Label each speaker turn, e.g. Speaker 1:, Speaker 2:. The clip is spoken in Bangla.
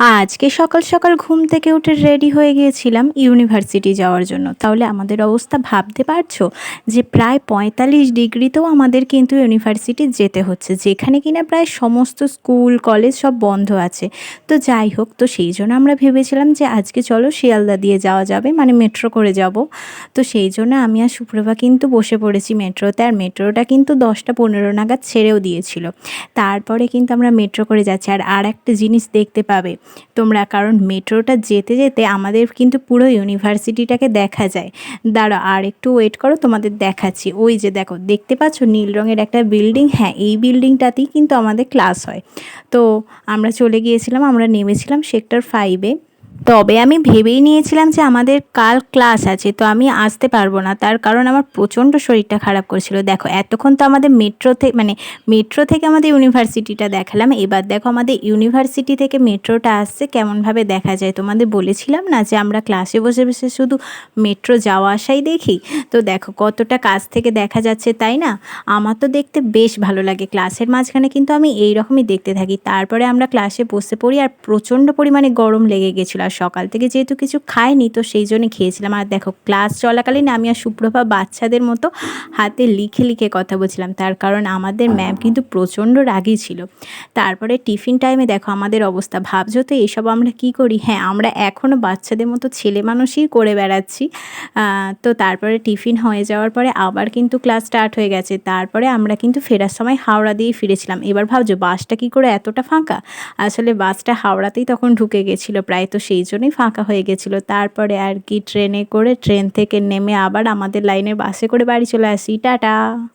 Speaker 1: আজকে সকাল সকাল ঘুম থেকে উঠে রেডি হয়ে গিয়েছিলাম ইউনিভার্সিটি যাওয়ার জন্য। তাহলে আমাদের অবস্থা ভাবতে পারছ যে প্রায় পঁয়তাল্লিশ ডিগ্রিতেও আমাদের কিন্তু ইউনিভার্সিটি যেতে হচ্ছে, যেখানে কিনা প্রায় সমস্ত স্কুল কলেজ সব বন্ধ আছে। তো যাই হোক, তো সেই জন্য আমরা ভেবেছিলাম যে আজকে চলো শিয়ালদা দিয়ে যাওয়া যাবে মানে মেট্রো করে যাব। তো সেই জন্য আমি আর সুপ্রভা কিন্তু বসে পড়েছি মেট্রোতে আর মেট্রোটা কিন্তু দশটা পনেরো নাগাদ ছেড়েও দিয়েছিল। তারপরে কিন্তু আমরা মেট্রো করে যাচ্ছি, আর আর একটা জিনিস দেখতে পাবে। তোমরা, কারণ মেট্রোটা যেতে যেতে আমাদের কিন্তু পুরো ইউনিভার্সিটিটাকে দেখা যায়। দাঁড়া আর একটু ওয়েট করো, তোমাদের দেখাচ্ছি। ওই যে দেখো, দেখতে পাচ্ছ নীল রঙের একটা বিল্ডিং হ্যাঁ এই বিল্ডিংটাতেই কিন্তু আমাদের ক্লাস হয়। তো আমরা চলে গিয়েছিলাম, আমরা নেমেছিলাম সেক্টর ফাইভে তবে আমি ভেবেই নিয়েছিলাম যে আমাদের কাল ক্লাস আছে, তো আমি আসতে পারব না। তার কারণ আমার প্রচণ্ড শরীরটা খারাপ করছিল। দেখো, এতক্ষণ তো আমাদের মেট্রো থেকে মানে মেট্রো থেকে আমাদের ইউনিভার্সিটিটা দেখালাম। এবার দেখো আমাদের ইউনিভার্সিটি থেকে মেট্রোটা আসছে, কেমনভাবে দেখা যায়? তোমাদের বলেছিলাম না যে আমরা ক্লাসে বসে বসে শুধু মেট্রো যাওয়া আসাই দেখি? তো দেখো, কতটা কাছ থেকে দেখা যাচ্ছে তাই না? আমার তো দেখতে বেশ ভালো লাগে। ক্লাসের মাঝখানে কিন্তু আমি এই রকমই দেখতে থাকি। তারপরে আমরা ক্লাসে বসে পড়ি আর প্রচণ্ড পরিমাণে গরম লেগে গেছিল। আর সকাল থেকে যেহেতু কিছু খাইনি, তো সেই জন্য খেয়েছিলাম। আর দেখো, ক্লাস চলাকালীন আমি আর সুপ্রভা বাচ্চাদের মতো হাতে লিখে লিখে কথা বলছিলাম। তার কারণ আমাদের ম্যাম কিন্তু প্রচণ্ড রাগী ছিল। তারপরে টিফিন টাইমে দেখো, আমাদের অবস্থা। ভাবছ তো এইসব আমরা কি করি? হ্যাঁ আমরা এখনও বাচ্চাদের মতো ছেলে মানুষই করে বেড়াচ্ছি। তো তারপরে টিফিন হয়ে যাওয়ার পরে আবার কিন্তু ক্লাস স্টার্ট হয়ে গেছে। তারপরে আমরা কিন্তু ফেরার সময় হাওড়া দিয়ে ফিরেছিলাম। এবার ভাবছ, বাসটা কি করে এতটা ফাঁকা? আসলে বাসটা হাওড়াতেই তখন ঢুকে গেছিল প্রায়। তো সেই জন্যই ফাঁকা হয়ে গেছিল। তারপরে আর কি ট্রেনে করে ট্রেন থেকে নেমে আবার আমাদের লাইনের বাসে করে বাড়ি চলে আসি। টাটা।